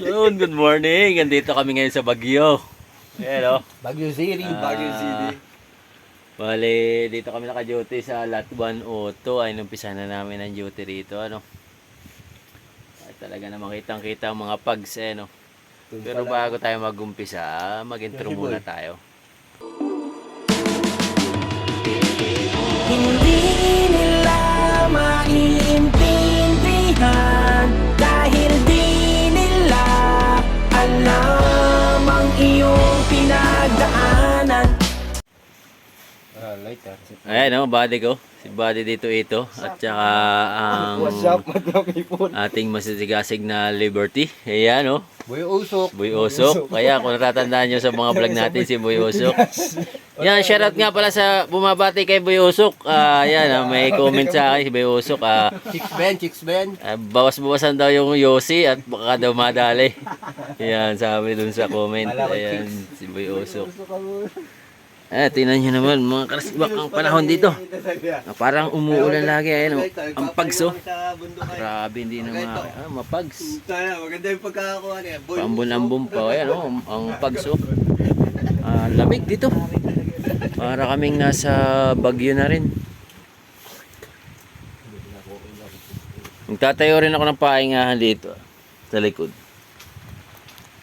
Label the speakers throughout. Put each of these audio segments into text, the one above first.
Speaker 1: Yun, good morning. Andito kami ngayon sa Bagyo. Ayan o.
Speaker 2: Bagyo City.
Speaker 1: Baguio City. Bale, dito kami naka-duty sa Lot 1 Auto. Ay, numpisa na namin ang duty rito. Ano? Ay, talaga na makitang kita ang mga pugs eh, no? Pero bago tayo mag-umpisa, mag-intro muna tayo.
Speaker 3: Hindi nila maiintindihan
Speaker 1: Ayan o, body ko. Si body dito ito. At saka ang
Speaker 2: What's up, madlang people?
Speaker 1: ating masisigasig na Liberty. Ayan o.
Speaker 2: Boy Usok.
Speaker 1: Boy Usok. Kaya kung natatandaan nyo sa mga vlog natin si Boy Usok. Yan, shoutout nga pala sa bumabati kay Boy Usok. Ah, yan, ah, may comment sa akin si Boy Usok. Ah,
Speaker 2: Chicks Ben, Chicks Ben.
Speaker 1: ah, bawas-bawasan daw yung Yossi at baka daw madali. Yan, sabi dun sa comment. Ayan, si Boy Usok. Eh, tingnan nyo naman, mga karasibak ang panahon dito. Ah, parang umuulan lagi. Ayan, oh, ang pagso. Grabe, hindi na mga ah, mapags.
Speaker 2: Maganda yung pagkakakuha niya.
Speaker 1: Pambon-ambon pa. Ayan, oh, ang pagso. Ah, lamig dito. Para kaming nasa Bagyo na rin. Magtatayo rin ako ng pahingahan dito. Sa likod.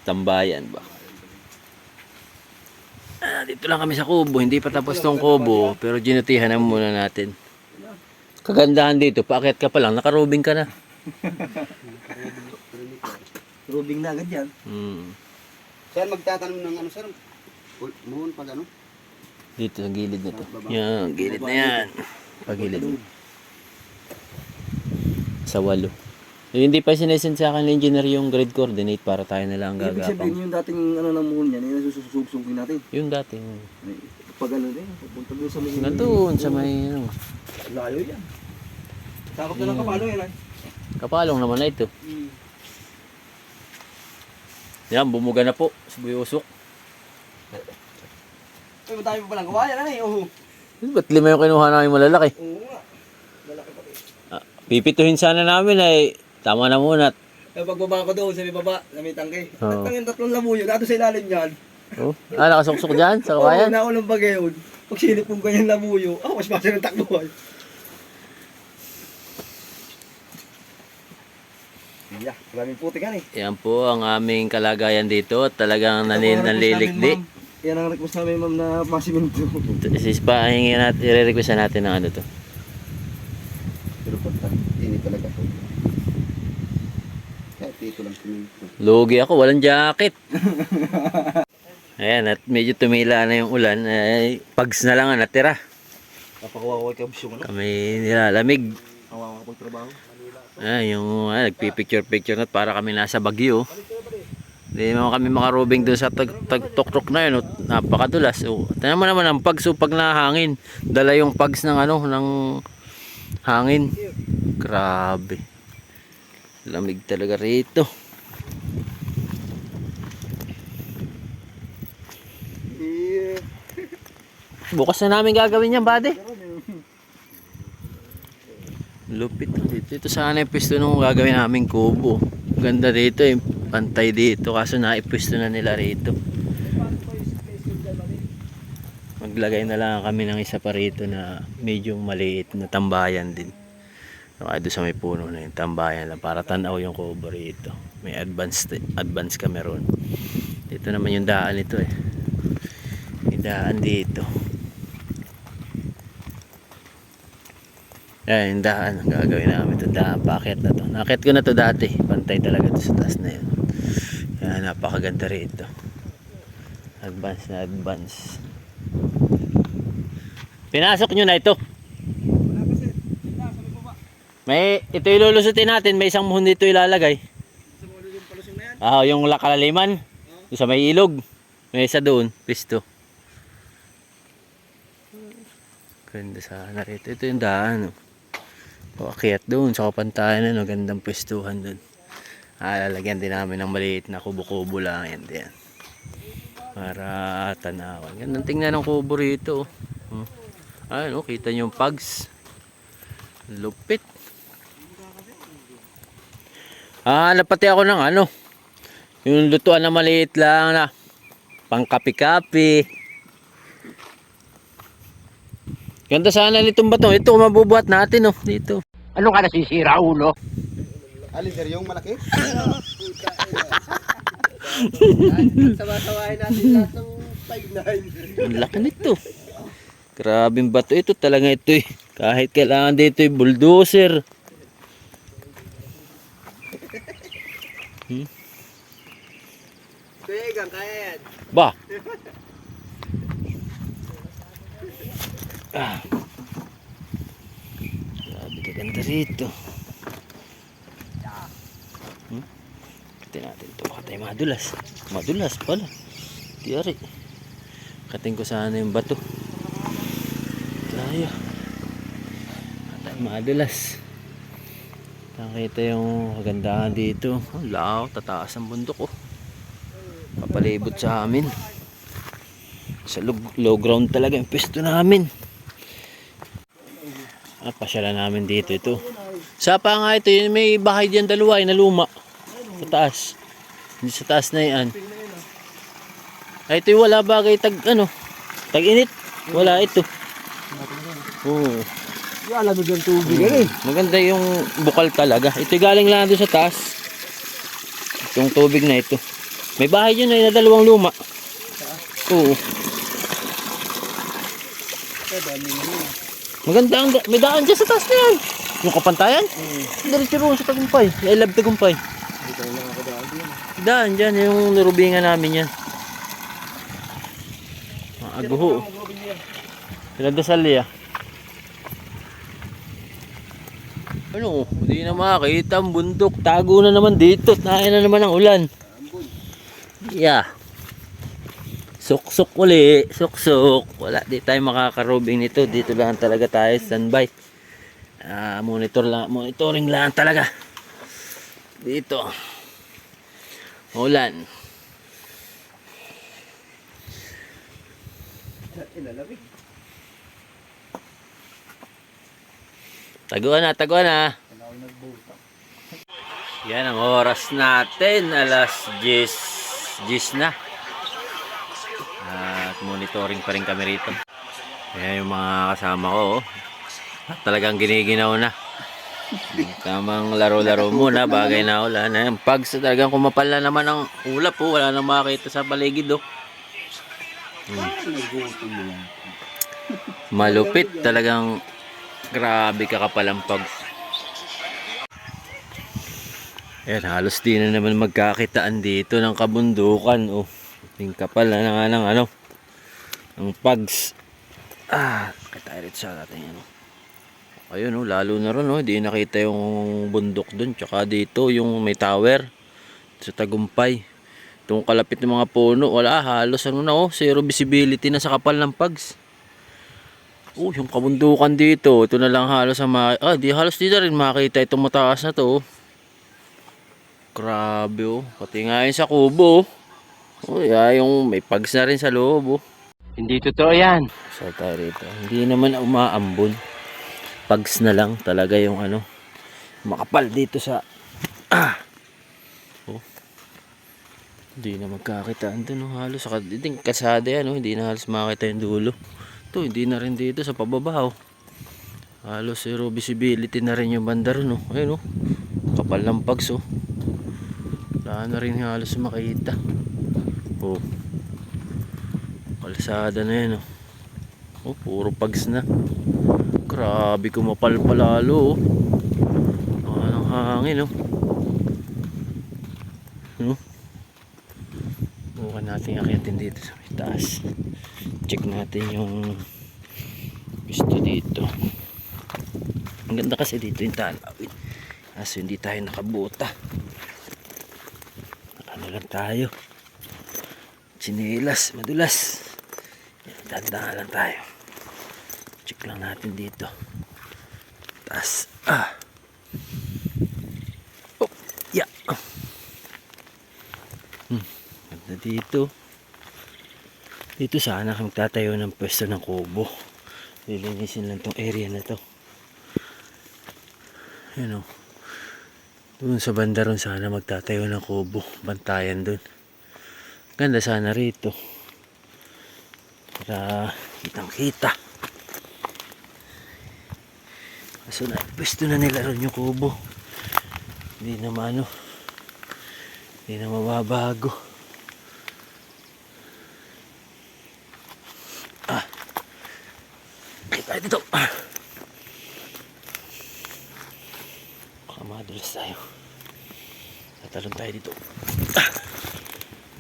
Speaker 1: Tambayan ba? Dito lang kami sa kubo. Hindi pa tapos tong kubo. Pero ginutihan na muna natin. Kagandahan dito. Paakyat ka pa lang. Nakarubing ka na.
Speaker 2: Rubing na agad yan.
Speaker 1: Hmm.
Speaker 2: Saan magtatanong ng ano, sir? Moon pag ano?
Speaker 1: Dito sa gilid na to. Yan, gilid na yan. Pagilid. Sa walo. Eh, hindi pa sinesend sa akin ng engineer yung grade coordinate para tayo na lang
Speaker 4: Ibig sabihin
Speaker 1: gagapang.
Speaker 4: yung dating ano ng muhon niya, yung nasusugsugin natin.
Speaker 1: Yung dating.
Speaker 4: Ay, Pag ano din, pupunta doon sa may...
Speaker 1: Nandun sa may ano.
Speaker 4: Layo yan. Takot na lang kapalo yan ay.
Speaker 1: Kapalong naman na ito. Yan, bumuga na po. Si Buy Usok.
Speaker 4: Ay, matami pa palang gawa yan ay. Oo.
Speaker 1: Ba't lima yung kinuha namin malalaki?
Speaker 4: Oo nga. Lalaki pati.
Speaker 1: Ah, pipituhin sana namin ay tama na muna.
Speaker 4: Eh, pagbaba ko doon sa may baba, sa may tangke.
Speaker 1: Oo.
Speaker 4: At yung tatlong labuyo, dato sa ilalim niyan.
Speaker 1: Oh, ah, nakasuksok dyan sa
Speaker 4: Oo,
Speaker 1: kawayan.
Speaker 4: naulang bagay yun. Pag silip kong ganyan labuyo, ah, mas basa ng takbo ay. Yeah, maraming puti kan eh.
Speaker 1: Yan po ang aming kalagayan dito. Talagang nanin nanlilikdi.
Speaker 4: Yan ang request namin ma'am na pasimento.
Speaker 1: Sis pa, hingin natin, i-request natin ng ano to.
Speaker 2: Pero pagka, ini talaga po. Kahit dito lang sininto.
Speaker 1: Lugi ako, walang jacket. Ayan, at medyo tumila na yung ulan. Ay, pags na lang ang natira.
Speaker 4: Napakuha ko kay Kabs yung ano.
Speaker 1: Kami nilalamig.
Speaker 4: Awawa ko trabaho.
Speaker 1: Ay, yung ah, nagpipicture-picture na para kami nasa Bagyo. Hindi mo kami makarubing doon sa tag, tag tok na yun. Napakadulas. Oh. Tignan mo naman ang pags oh, pag nahangin. Dala yung pags ng ano, ng hangin. Grabe. Lamig talaga rito.
Speaker 4: Yeah.
Speaker 1: Bukas na namin gagawin yan, buddy. Lupit. Dito, dito sana yung pwesto nung gagawin namin kubo. Ganda dito eh. Pantay dito. Kaso naipwesto na nila rito. Maglagay na lang kami ng isa pa rito na medyo maliit na tambayan din. Kaya doon sa may puno na yung tambayan lang para tanaw yung kubo rito. May advanced advance kami ron. Dito naman yung daan nito eh. May daan dito. Ayan, yung daan ang gagawin namin. Ito daan, packet na to. Nakit ko na to dati. Pantay talaga to sa taas na yun. Ayan, napakaganda rito. Advance na advance. Pinasok nyo na ito. May, ito ilulusutin natin. May isang muhon dito ilalagay. Ah, yung lakalaliman. Yung sa may ilog. May isa doon. Pisto. Ganda sana rito. Ito yung daan. Oh. Paakyat doon sa kapantayan ano, gandang pwestuhan doon. Ah, lalagyan din namin ng maliit na kubo-kubo lang yan din. Para tanawan. Gandang tingnan ng kubo rito. Oh. Hmm. Ayun, oh, kita niyo yung pugs. Lupit. Ah, napati ako ng ano. Yung lutuan na maliit lang na pang kapi-kapi. Ganda sana nitong bato. Ito mabubuhat natin oh. Dito.
Speaker 5: Ano ka nasisira, ulo?
Speaker 2: Alin sir, yung malaki?
Speaker 4: Sama-samahin natin lahat ng 5-9.
Speaker 1: Ang laki nito. Grabing bato ito talaga ito eh. Kahit kailangan dito yung bulldozer.
Speaker 4: Pegang, kaya yan.
Speaker 1: Ba? Ah. Kaganda rito. Hmm? Katin natin ito. Baka madulas. Madulas pala. Tiyari. Katin ko sana yung bato. Tayo. Baka madulas. Nakita yung kagandahan dito. Ang lao, tataas ang bundok oh papalibot sa amin sa low, low ground talaga yung pwesto namin at pasyalan namin dito ito. Sa pa nga ito yun may bahay dyan dalawa na luma. Sa taas. Hindi sa taas na yan. Ay ito yung wala bagay tag ano tag init wala ito. Oo.
Speaker 4: Yung alam mo dyan tubig. Yan eh.
Speaker 1: maganda yung bukal talaga. Ito galing lang doon sa taas. Itong tubig na ito. May bahay yun ay na dalawang luma. Oo maganda ang da- may daan dyan sa taas na yan. Yung kapantayan? Diretso roon sa tagumpay. I love tagumpay. Daan dyan yung nirubingan namin yan. Mga aguho. Pinadasal niya. Ano? Hindi na makakita ang bundok. Tago na naman dito tayo na naman ang ulan. Yeah Suksok uli, suksok. Wala, di tayo makakarobing nito. Dito lang talaga tayo standby. Ah, monitor lang, monitoring lang talaga. Dito. Ulan. Taguan na, taguan na. Yan ang oras natin. Alas 10, 10 na. At monitoring pa rin kami rito. Kaya yung mga kasama ko, oh, talagang giniginaw na. Tamang laro-laro muna, bagay na ulan. Ayan, pag talagang kumapal na naman ang ulap, oh, wala nang makita sa paligid. Oh. Hmm. Malupit, talagang grabe kakapal ang pag. Ayan, halos di na naman magkakitaan dito ng kabundukan. Oh. Yung kapal na nga ng ano. Ng pags. Ah, kita rin sa natin yan. Ayun oh, lalo na ron oh, hindi nakita yung bundok dun. Tsaka dito yung may tower sa tagumpay. Itong kalapit ng mga puno, wala halos ano na oh, zero visibility na sa kapal ng pags. Oh, yung kabundukan dito, ito na lang halos sa ma ah, di halos di na rin makita itong mataas na to. oh. Grabe oh, pati nga sa kubo. oh. Yeah, yung may pags na rin sa loob oh.
Speaker 5: Hindi totoo yan.
Speaker 1: Sa tayo rito. Hindi naman umaambon. Pags na lang talaga yung ano. Makapal dito sa ah. Oh. Hindi na magkakitaan doon oh, halos sa kading kasada yan oh. Hindi na halos makita yung dulo. Ito hindi na rin dito sa pababa oh. Halos zero visibility na rin yung banda ron oh. Ayun oh. Kapal ng pags oh. Wala na rin halos makita. Oh. Kalsada na yan oh. Oh, puro pags na. Grabe kumapal palalo oh. Anong hangin oh. No? Bukan natin akitin dito sa may taas. Check natin yung gusto dito. Ang ganda kasi dito yung talawin. Kaso hindi tayo nakabuta. Ano lang tayo. Chinelas, madulas. Dandahan lang tayo. Check lang natin dito. Taas. Ah. Oh, yeah. Hmm, ganda dito. Dito sana kami tatayo ng pwesto ng kubo. Lilinisin lang tong area na to. Yan o. Doon sa banda ron sana magtatayo ng kubo. Bantayan doon. Ganda sana rito. Para kitang kita. Kaso na, pwesto na nila ron yung kubo. Hindi na maano. Hindi na mababago. Ah. Tayo dito. Ah. Baka madulas tayo. Tatalon tayo dito. Ah.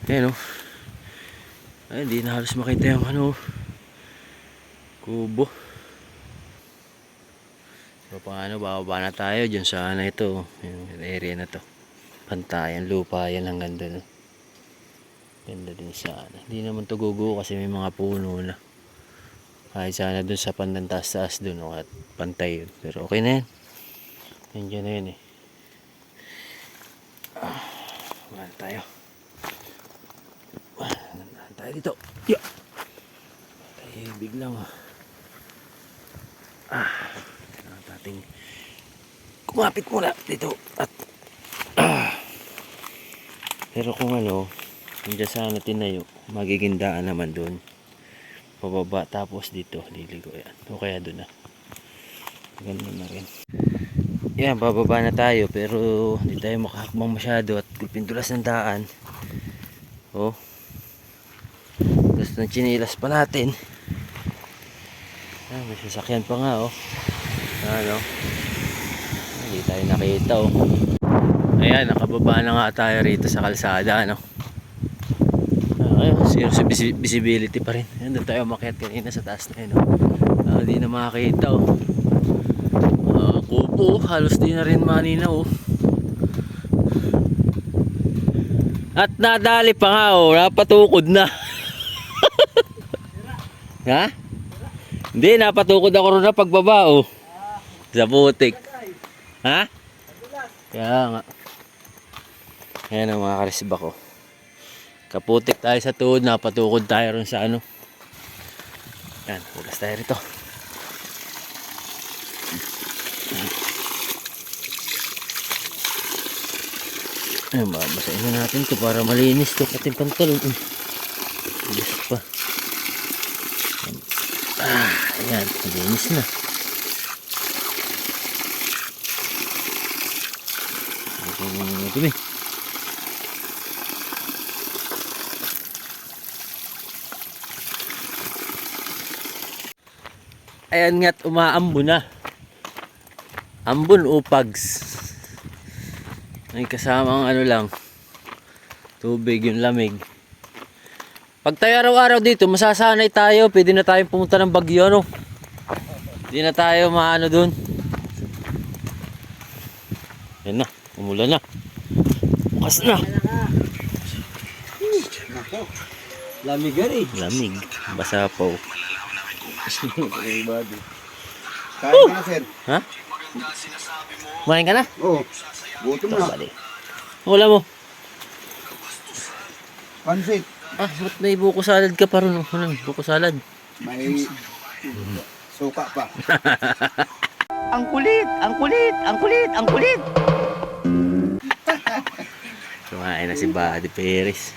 Speaker 1: Ayan o. Ay, hindi na halos makita yung ano. Kubo. So, paano, bababa na tayo dyan sa ano ito. Yung area na to. Pantayan, lupa yan hanggang doon. oh. Ganda din sana. Hindi naman to gugo kasi may mga puno na. Kahit sana dun sa pandantas-taas dun o at pantay yun. Pero okay na yan. Nandiyan na yun eh. Ah, tayo. Ah, tayo dito. Yeah. Tayo biglang ah. Ah. Kailangan natin kumapit muna dito at ah. Pero kung ano, Nandiyan sana tinayo, magiging daan naman doon. Pababa tapos dito, liligo yan. O kaya doon na. Ganda na rin. Yan, bababa na tayo pero hindi tayo makahakbang masyado at pindulas ng daan. Oh. Ng chinilas pa natin. Ah, may sasakyan pa nga oh. Ano? Hindi tayo nakita oh. Ayan, nakababa na nga tayo rito sa kalsada, ano? Ah, zero sa visi- visibility pa rin. Ayan, tayo umakyat kanina sa taas na yun, oh. Ah, na makakita, oh. Ah, kubo, halos di na rin maninaw, oh. At nadali pa nga, oh. Napatukod na. Ha? Hindi, napatukod ako rin na pagbaba, oh. Sa putik. Ha? Kaya nga. Ayan ang mga karisba ko. Kaputik tayo sa tuhod, napatukod tayo rin sa ano. Yan, hugas tayo rito. Ayan, babasahin na natin to para malinis to ating pantalon. Um, Bilis pa. Ah, ayan, malinis na. Ayan, dumi. Ayan nga't umaambo na. Ambon upags. May kasamang ano lang. Tubig yung lamig. Pag tayo araw-araw dito, masasanay tayo. Pwede na tayong pumunta ng Bagyo, no? Hindi na tayo maano dun. Yan na, umulan na. Bukas na.
Speaker 4: Lamig eh.
Speaker 1: Lamig. Basa po.
Speaker 2: Kain ka na, sir.
Speaker 1: Ha? Kumain ka na?
Speaker 2: Oo. Gutom na.
Speaker 1: Wala mo.
Speaker 2: Pansit.
Speaker 1: Ah, ba't may buko salad ka pa rin? Ano, buko salad.
Speaker 2: May suka pa.
Speaker 5: Ang kulit, ang kulit, ang kulit, ang kulit.
Speaker 1: Kumain na si Buddy Perez.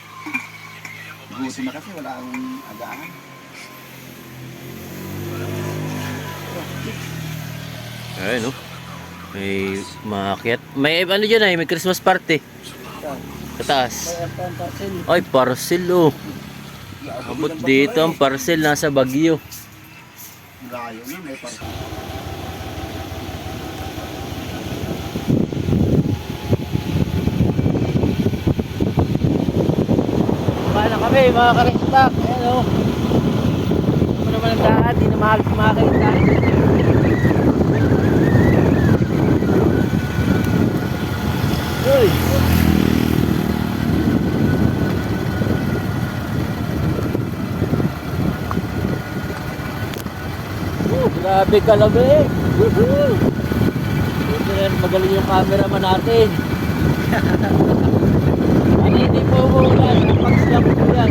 Speaker 2: Gutom na kasi wala akong agaan.
Speaker 1: Ayun, no? May maakyat. May ano dyan ay, may Christmas party. Sa taas. Ay, parcel, oh. Abot dito ang parcel nasa Bagyo.
Speaker 2: Layo na, may parsit.
Speaker 1: Paano kami, mga karistak? Ayan, oh. Ano naman ang daan, di na mahal kumakita. Uy! Oh, grabe ka lamig! Woohoo! Buti na magaling yung cameraman natin. Ano hindi po umuulan? Pagsiyap po yan.